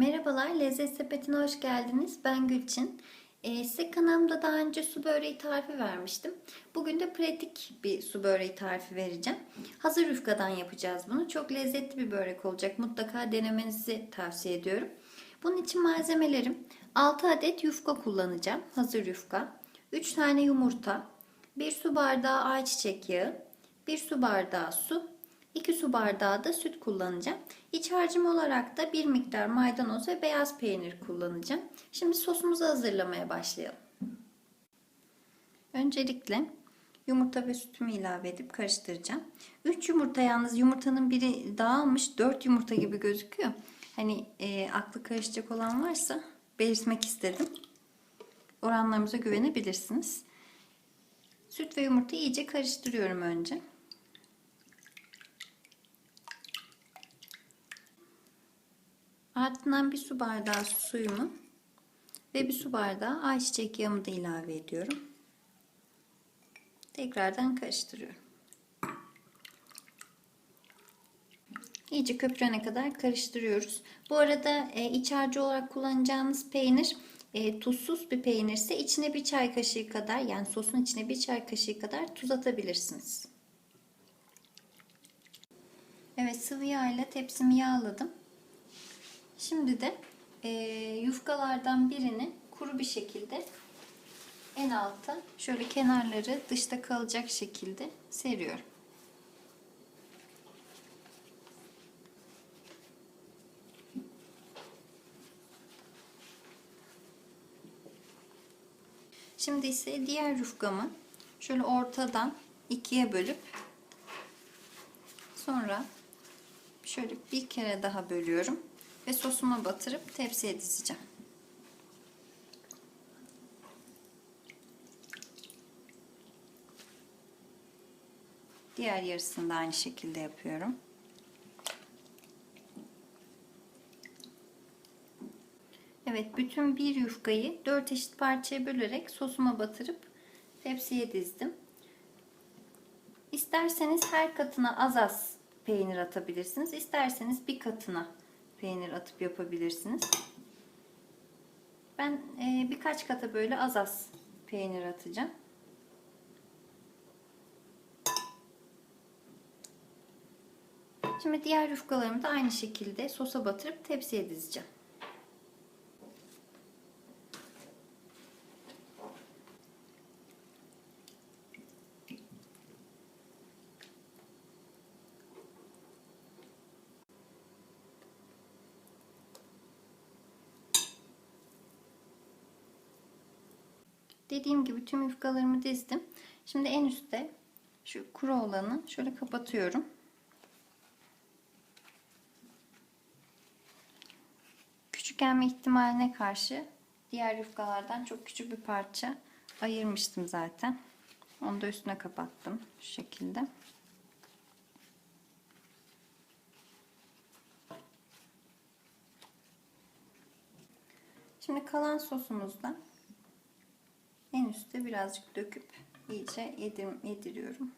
Merhabalar, Lezzet Sepeti'ne hoş geldiniz. Ben Gülçin. Ee, size kanalımda daha önce su böreği tarifi vermiştim. Bugün de pratik bir su böreği tarifi vereceğim. Hazır yufkadan yapacağız bunu. Çok lezzetli bir börek olacak. Mutlaka denemenizi tavsiye ediyorum. Bunun için malzemelerim 6 adet yufka kullanacağım. Hazır yufka. 3 tane yumurta. 1 su bardağı ayçiçek yağı. 1 su bardağı su. 2 su bardağı da süt kullanacağım. İç harcım olarak da bir miktar maydanoz ve beyaz peynir kullanacağım. Şimdi sosumuzu hazırlamaya başlayalım. Öncelikle yumurta ve sütümü ilave edip karıştıracağım. 3 yumurta yalnız yumurtanın biri dağılmış 4 yumurta gibi gözüküyor. Hani e, aklı karışacak olan varsa belirtmek istedim. Oranlarımıza güvenebilirsiniz. Süt ve yumurtayı iyice karıştırıyorum önce. Ardından bir su bardağı suyumu ve bir su bardağı ayçiçek yağımı da ilave ediyorum. Tekrardan karıştırıyorum. İyice köpürene kadar karıştırıyoruz. Bu arada e, iç harcı olarak kullanacağınız peynir e, tuzsuz bir peynirse içine bir çay kaşığı kadar yani sosun içine bir çay kaşığı kadar tuz atabilirsiniz. Evet sıvı yağ ile tepsimi yağladım. Şimdi de e, yufkalardan birini kuru bir şekilde en alta şöyle kenarları dışta kalacak şekilde seriyorum. Şimdi ise diğer yufkamı şöyle ortadan ikiye bölüp sonra şöyle bir kere daha bölüyorum ve sosuma batırıp tepsiye dizeceğim. Diğer yarısını da aynı şekilde yapıyorum. Evet, bütün bir yufkayı dört eşit parçaya bölerek sosuma batırıp tepsiye dizdim. İsterseniz her katına az az peynir atabilirsiniz. İsterseniz bir katına peynir atıp yapabilirsiniz. Ben e, birkaç kata böyle az az peynir atacağım. Şimdi diğer yufkalarımı da aynı şekilde sosa batırıp tepsiye dizeceğim. Dediğim gibi tüm yufkalarımı dizdim. Şimdi en üstte şu kuru olanı şöyle kapatıyorum. Küçük gelme ihtimaline karşı diğer yufkalardan çok küçük bir parça ayırmıştım zaten. Onu da üstüne kapattım şu şekilde. Şimdi kalan sosumuzdan üstte birazcık döküp iyice yedir, yediriyorum.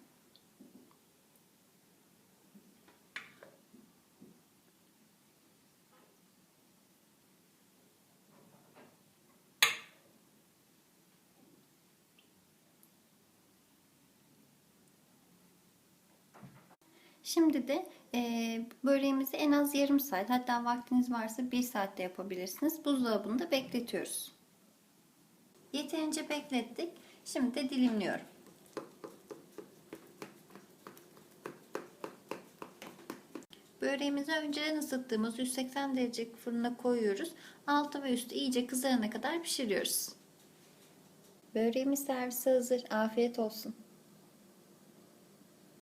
Şimdi de e, böreğimizi en az yarım saat hatta vaktiniz varsa bir saatte yapabilirsiniz. Buzdolabında bekletiyoruz. Yeterince beklettik. Şimdi de dilimliyorum. Böreğimizi önceden ısıttığımız 180 derece fırına koyuyoruz. Altı ve üstü iyice kızarana kadar pişiriyoruz. Böreğimiz servise hazır. Afiyet olsun.